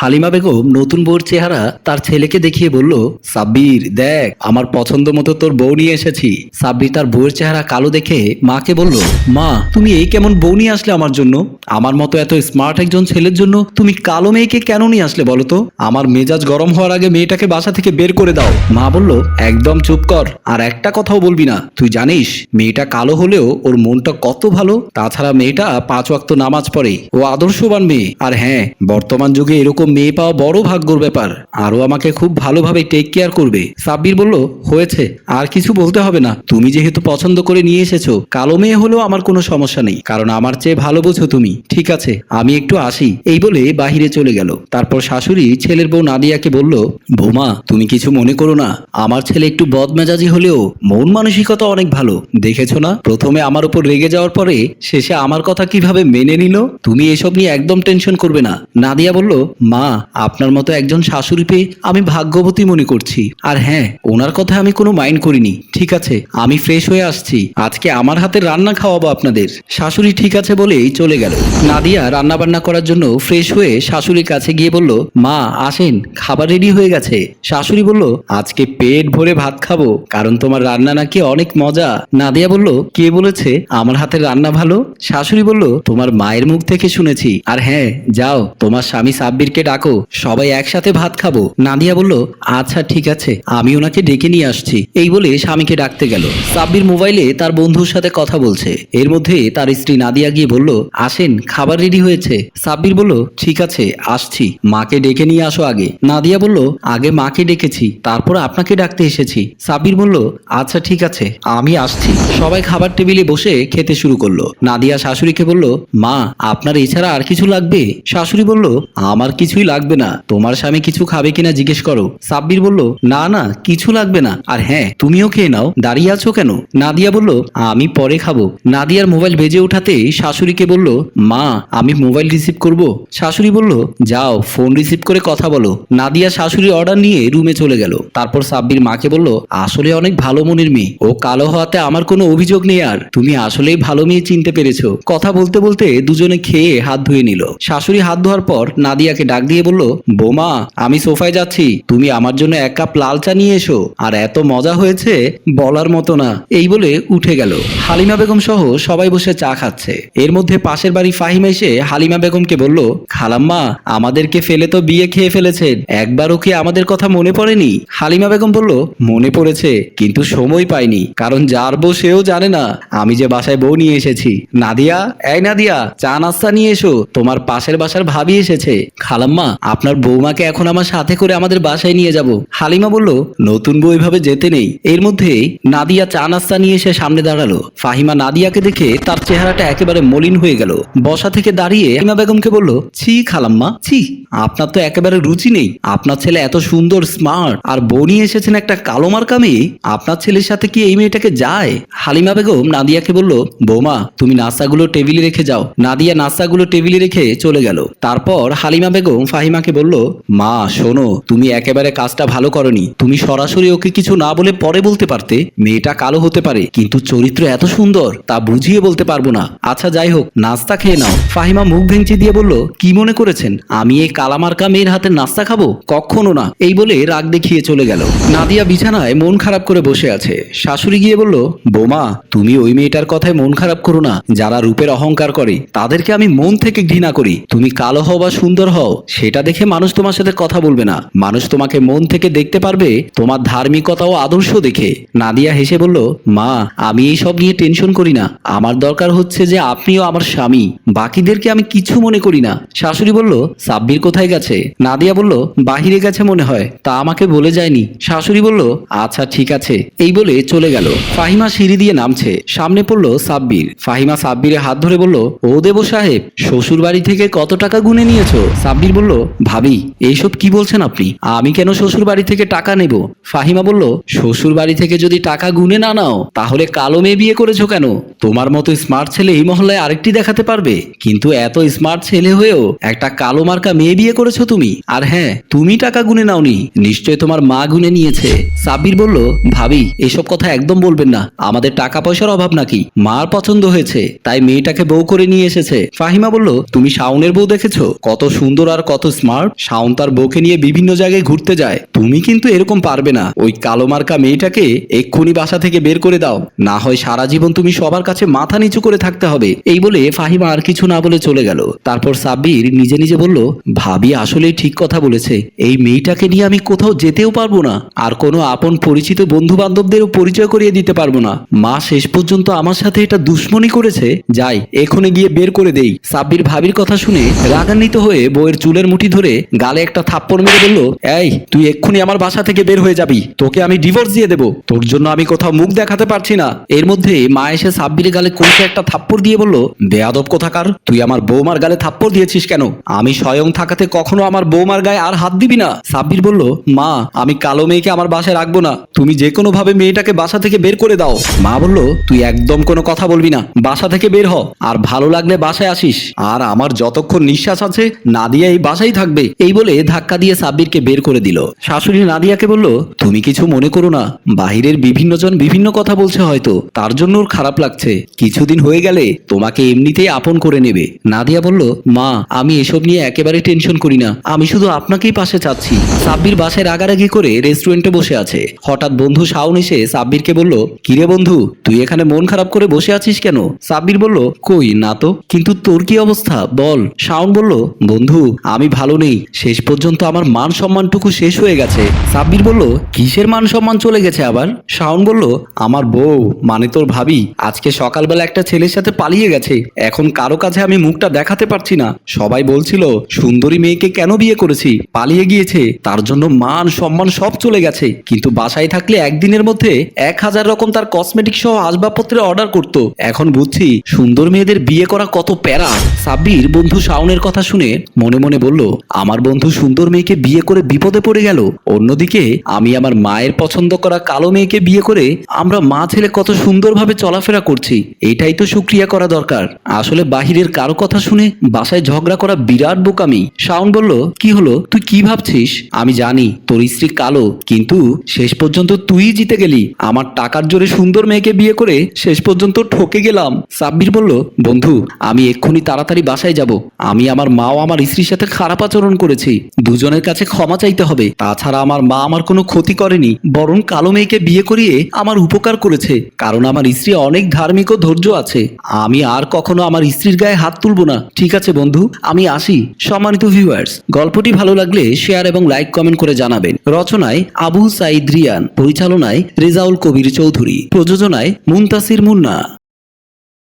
হালিমা বেগম নতুন বউর চেহারা তার ছেলেকে দেখিয়ে বলল, সাব্বির, দেখ, আমার পছন্দ মতো তোর বউ নিয়ে এসেছি। সাব্বির তার বউয়ের চেহারা কালো দেখে মাকে বলল, মা, তুমি এই কেমন বউ নিয়ে আসলে আমার জন্য? আমার মতো এত স্মার্ট একজন ছেলের জন্য তুমি কালো মেয়েকে কেন নিয়ে আসলে বলো তো? আমার মেজাজ গরম হওয়ার আগে মেয়েটাকে বাসা থেকে বের করে দাও। মা বলল, একদম চুপ কর, আর একটা কথাও বলবি না। তুই জানিস, মেয়েটা কালো হলেও ওর মনটা কত ভালো? তাছাড়া মেয়েটা পাঁচ ওয়াক্ত নামাজ পড়ে। ও আদর্শবান মেয়ে। আর হ্যাঁ বর্তমান যুগে এরকম মেয়ে পাওয়া বড় ভাগ্যর ব্যাপার। আরও আমাকে খুব ভালোভাবে টেক কেয়ার করবে। সাব্বির বলল, হয়েছে, আর কিছু বলতে হবে না। তুমি যেহেতু পছন্দ করে নিয়ে এসেছ, কালো মেয়ে হলেও আমার কোনো সমস্যা নেই। কারণ আমার চেয়ে ভালো বোঝো তুমি। ঠিক আছে, আমি একটু আসি। এই বলে বাহিরে চলে গেল। তারপর শাশুড়ি ছেলের বউ নাদিয়াকে বলল, বৌমা, তুমি কিছু মনে করো না। আমার ছেলে একটু বদমেজাজি হলেও মন মানসিকতা অনেক ভালো। দেখেছ না? প্রথমে আমার উপর রেগে যাওয়ার পরে শেষে আমার কথা কীভাবে মেনে নিল? তুমি এসব নিয়ে একদম টেনশন করবে না। নাদিয়া বলল, মা আপনার মতো একজন শাশুড়ি পেয়ে আমি ভাগ্যবতী মনে করছি। আর হ্যাঁ ওনার কথা আমি কোনো মাইন্ড করিনি, ঠিক আছে? আমি ফ্রেশ হয়ে আসছি। আজকে আমার হাতে রান্না খাওয়াবো আপনাদের। শাশুড়ি ঠিক আছে বলেই চলে গেল। নাদিয়া রান্না বান্না করার জন্য ফ্রেশ হয়ে শাশুড়ির কাছে গিয়ে বলল, মা, আসেন, খাবার রেডি হয়ে গেছে। শাশুড়ি বলল, আজকে পেট ভরে ভাত খাব, কারণ তোমার রান্না নাকি অনেক মজা। নাদিয়া বলল, কে বলেছে? আমার হাতের রান্না ভালো? শাশুড়ি বলল, তোমার মায়ের মুখ থেকে শুনেছি। আর হ্যাঁ যাও, তোমার স্বামী সাব্বিরকে ডাকো, সবাই একসাথে ভাত খাব। নাদিয়া বলল আচ্ছা ঠিক আছে, আমি ওনাকে ডেকে নিয়ে আসছি। এই বলে স্বামীকে ডাকতে গেল। সাব্বির মোবাইলে তার বন্ধুর সাথে কথা বলছে। এর মধ্যে তার স্ত্রী নাদিয়া গিয়ে বলল, আসেন, খাবার রেডি হয়েছে। সাব্বির বলল, ঠিক আছে, আসছি। মাকে ডেকে নিয়ে আসো আগে। নাদিয়া বলল, আগে মাকে ডেকেছি, তারপর আপনাকে ডাকতে এসেছি। সাব্বির বলল আচ্ছা ঠিক আছে, আমি আসছি। সবাই খাবার টেবিলে বসে খেতে শুরু করল। নাদিয়া শাশুড়িকে বলল, মা, আপনার এছাড়া আর কিছু লাগবে? শাশুড়ি বলল, আমার কিছুই লাগবে না। তোমার স্বামী কিছু খাবে কিনা জিজ্ঞেস করো। সাব্বির বলল, না না, কিছু লাগবে না। আর হ্যাঁ তুমিও খেয়ে নাও। দাঁড়িয়ে আছো কেন? নাদিয়া বলল, আমি পরে খাব। নাদিয়ার মোবাইল বেজে ওঠাতেই শাশুড়িকে বলল, মা, আমি মোবাইল রিসিভ করব? শাশুড়ি বলল, যাও, ফোন রিসিভ করে কথা বলো। নাদিয়া শাশুড়ি অর্ডার নিয়ে রুমে চলে গেল। তারপর সাব্বির মাকে বলল, আসলে অনেক ভালো মনের মেয়ে। ও কালো হওয়াতে আমার কোনো অভিযোগ নেই আর। তুমি আসলেই ভালো মেয়ে চিনতে পেরেছ। কথা বলতে বলতে দুজনে খেয়ে হাত ধুয়ে নিল। শাশুড়ি হাত ধোয়ার পর নাদিয়াকে ডাক দিয়ে বলল, বোমা, আমি সোফায় যাচ্ছি। তুমি আমার জন্য এক কাপ লাল চা নিয়ে এসো। আর এত মজা হয়েছে বলার মতো না। এই বলে উঠে গেল। হালিমা বেগম সহ সবাই বসে চা খাচ্ছে। এর মধ্যে পাশের বাড়ি ফাহিমা এসে হালিমা বেগমকে বলল, খালাম্মা, আমাদেরকে ফেলে তো বিয়ে খেয়ে ফেলেছেন। একবারও কি আমাদের কথা মনে পড়েনি? হালিমা বেগম বলল, মনে পড়েছে, কিন্তু সময় পাইনি। কারণ যার বউ সেও জানে না। আমি যে বাসায় বউ নিয়ে এসেছি। নাদিয়া, এই নাদিয়া, চা নাস্তা নিয়ে এসো। তোমার পাশের বাসার ভাবি এসেছে। খালাম্মা আপনার বৌমাকে এখন আমার সাথে করে আমাদের বাসায় নিয়ে যাব। হালিমা বলল, নতুন বউ এভাবে যেতে নেই। এর মধ্যে নাদিয়া চা নাস্তা নিয়ে এসে সামনে দাঁড়াল। ফাহিমা নাদিয়াকে দেখে তার চেহারাটা একেবারে মলিন হয়ে গেল। বসা থেকে দাঁড়িয়ে হালিমা বেগমকে বলল, ছি খালাম্মা, ছি, আপনার তো একেবারে রুচি নেই। আপনার ছেলে এত সুন্দর, স্মার্ট, আর বউ নিয়ে এসেছেন একটা কালো মার্কা মেয়ে। আপনার ছেলের সাথে কি এই মেয়েটাকে যায়? হালিমা বেগম নাদিয়াকে বলল, বৌমা, তুমি নাস্তাগুলো টেবিলে রেখে যাও। নাদিয়া নাস্তাগুলো টেবিলে রেখে চলে গেল। তারপর হালিমা বেগম ফাহিমাকে বলল, মা, শোনো, তুমি একেবারে কাজটা ভালো করনি। তুমি সরাসরি ওকে কিছু না বলে পরে বলতে পারতে। মেয়েটা কালো হতে পারে, কিন্তু চরিত্র এত সুন্দর, তা বুঝিয়ে বলতে পারব না। আচ্ছা যাই হোক, নাস্তা খেয়ে নাও। ফাহিমা মুখ ভেঙচি দিয়ে বলল, কি মনে করেছেন? আমি এই কালামার্কা মেয়ের হাতে নাস্তা খাব? কখনো না। এই বলে রাগ দেখিয়ে চলে গেল। নাদিয়া বিছানায় মন খারাপ করে বসে আছে। শাশুড়ি গিয়ে বলল, বোমা, তুমি ওই মেয়েটার কথায় মন খারাপ করো না। যারা রূপের অহংকার করে, তাদেরকে আমি মন থেকে ঘৃণা করি। তুমি কালো হও বা সুন্দর হও সেটা দেখে মানুষ তোমার সাথে কথা বলবে না। মানুষ তোমাকে মন থেকে দেখতে পারবে, তোমার ধার্মিকতা ও আদর্শ দেখে। নাদিয়া হেসে বলল, মা, আমি এই সব নিয়ে টেনশন করি না। আমার দরকার হচ্ছে যে আপনিও আমার স্বামী। বাকিদেরকে আমি কিছু মনে করি না। শাশুড়ি বলল, সাব্বির কোথায় গেছে? নাদিয়া বলল, বাহিরে গেছে মনে হয়। তা আমাকে বলে যায়নি। শাশুড়ি বলল আচ্ছা ঠিক আছে। এই বলে চলে গেল। ফাহিমা সিঁড়ি দিয়ে নামছে। সামনে পড়ল সাব্বির। ফাহিমা সাব্বিরে হাত ধরে বলল, ও দেব সাহেব শ্বশুর বাড়ি থেকে কত টাকা গুনে নিয়েছো? সাব্বির বলল, ভাবি, এইসব কি বলছেন আপনি? আমি কেন শ্বশুর বাড়ি থেকে টাকা নেব? ফাহিমা বলল শ্বশুর বাড়ি থেকে যদি টাকা গুনে না নাও, তাহলে কালো মেয়ে বিয়ে করেছ কেন? তোমার মতো স্মার্ট ছেলে এই মহল্লায় আরেকটি দেখাতে পারবে। কিন্তু এত স্মার্ট ছেলে হয়েও একটা কালো মার্কা মেয়ে বিয়ে করেছ তুমি। আর হ্যাঁ তুমি টাকা গুনে নাওনি, নিশ্চয় তোমার মা গুনে নিয়েছে। সাব্বির বলল, ভাবি, এসব কথা একদম বলবেন না। আমাদের টাকা পয়সার অভাব নাকি? মার পছন্দ হয়েছে, তাই মেয়েটাকে বউ করে নিয়ে এসেছে। ফাহিমা বলল, তুমি শাওনের বউ দেখেছ? কত সুন্দর আর কত স্মার্ট শাওন তার বউকে নিয়ে বিভিন্ন জায়গায় ঘুরতে যায়। তুমি কিন্তু এরকম পারবে না। ওই কালো মার্কা মেয়েটাকে এক্ষুনি বাসা থেকে বের করে দাও। না হয় সারা জীবন তুমি সবার কাছে মাথা নিচু করে থাকতে হবে। এই বলে ফাহিমা আর কিছু না বলে চলে গেল। তারপর সাব্বির নিজে নিজে বলল, ভাবি আসলেই ঠিক কথা বলেছে। এই মেয়েটাকে নিয়ে আমি কোথাও যেতেও পারব না। আর কোনো আপন পরিচিত বন্ধু বান্ধবদেরও পরিচয় করিয়ে দিতে পারব না। মা শেষ পর্যন্ত আমার সাথে এটা দুশ্মনী করেছে। যাই এখনে গিয়ে বের করে দেই। সাব্বির ভাবির কথা শুনে রাগান্বিত হয়ে বউয়ের চুলের মুঠি ধরে গালে একটা থাপ্পড় মেরে বলল, এই, তুই এক্ষুনি আমার বাসা থেকে বের হয়ে যাবি। তোকে আমি ডিভোর্স দিয়ে দেবো। তোর জন্য আমি কোথাও মুখ দেখাতে পারছি না। এর মধ্যে মা এসে সাব্বিরের গালে কোনটা একটা থাপ্পড় দিয়ে বলল, বেয়াদব কোথাকার? তুই আমার বৌমার গালে থাপ্পড় দিয়েছিস কেন? আমি স্বয়ং থাকাতে কখনো আমার বৌমার গায়ে আর হাত দিবি না। সাব্বির বলল, মা, আমি কালো মেয়েকে আমার বাসায় রাখব না। তুমি যে কোনো ভাবে মেয়েটাকে বাসা থেকে বের করে দাও। মা বলল, তুই একদম কোনো কথা বলবি না। বাসা থেকে বের হ। আর ভালো লাগলে বাসায় আসিস। আর আমার যতক্ষণ নিঃশ্বাস আছে নাদিয়া এই বাসায় থাকবে, এই বলে ধাক্কা দিয়ে সাব্বিরকে বের করে দিল। শাশুড়ি নাদিয়াকে বলল, তুমি কিছু মনে করো না, বাহিরের বিভিন্ন জন বিভিন্ন কথা বলছে হয়তো, তার জন্য ওর খারাপ লাগছে। কিছুদিন হয়ে গেলে তোমাকে এমনিতেই আপন করে নেবে। নাদিয়া বলল, মা, আমি এসব নিয়ে একেবারে টেনশন করি না, আমি শুধু আপনাকেই পাশে চাচ্ছি। সাব্বির বাসায় রাগারাগি করে রেস্টুরেন্টে বসে আছে। হঠাৎ বন্ধু শাওন এসে সাব্বিরকে বলল, কিরে বন্ধু, তুই এখানে মন খারাপ করে বসে আছিস কেন? সাব্বির বলল, কই, না তো, কিন্তু তোর কি অবস্থা? বল। শাওন বলল, বন্ধু আমি ভালো নেই। শেষ পর্যন্ত আমার মান সম্মানটুকু শেষ হয়ে গেছে। সাব্বির বলল, কিসের মান সম্মান চলে গেছে আবার? শাওন বলল, আমার বউ মানে তোর ভাবি, আজকে সকালবেলা একটা ছেলের সাথে পালিয়ে গেছে। এখন কারও কাছে আমি মুখটা দেখাতে পারছি না। সবাই বলছিল, সুন্দরী মেয়েকে কেন বিয়ে করেছি? পালিয়ে গিয়েছে। তার জন্য মান সম্মান সব চলে গেছে। কিন্তু বাসায় থাকলে একদিনের মধ্যে এক হাজার রকম তার কসমেটিক সহ আসবাবপত্রের অর্ডার করত। এখন বুঝছি, সুন্দর মেয়েদের বিয়ে করা কত প্যারা। সাব্বির বন্ধু শাওনের কথা শুনে মনে মনে বলল, আমার বন্ধু সুন্দর মেয়েকে বিয়ে করে বিপদে পড়ে গেল। অন্যদিকে, আমি আমার মায়ের পছন্দ করা কালো মেয়েকে বিয়ে করে আমরা মা ছেলে কত সুন্দরভাবে চলাফেরা করছি। এটাই তো সুক্রিয়া করা দরকার। আসলে বাহিরের কারও কথা শুনে বাসায় ঝগড়া করা বিরাট বোকামি। শাওন বলল, কি হলো? তুই কি ভাবছিস? আমি জানি, তোর স্ত্রী কালো, কিন্তু শেষ পর্যন্ত তুই জিতে গেলি। আমার টাকার জোরে সুন্দর মেয়েকে বিয়ে করে শেষ পর্যন্ত ঠকে গেলাম। সাব্বির বলল, বন্ধু, আমি এক্ষুনি তাড়াতাড়ি বাসায় যাব। আমি আমার মা ও আমার স্ত্রীর সাথে খারাপ আচরণ করেছি। দুজনের কাছে ক্ষমা চাইতে হবে। তাছাড়া আমার মা আমার কোনো ক্ষতি করেনি, বরং কালো মেয়েকে বিয়ে করিয়ে আমার উপকার করেছে, কারণ আমার স্ত্রী অনেক ধার্মিক ও ধৈর্য আছে। আমি আর কখনো আমার স্ত্রীর গায়ে হাত তুলবো না। ঠিক আছে বন্ধু, আমি আসি। সম্মানিত ভিউয়ার্স গল্পটি ভালো লাগলে শেয়ার এবং লাইক কমেন্ট করে জানাবেন। রচনায় আবু সাইদ রিয়ান, পরিচালনায় রেজাউল কবির চৌধুরী, প্রযোজনায় মুনতাসির মুন্না।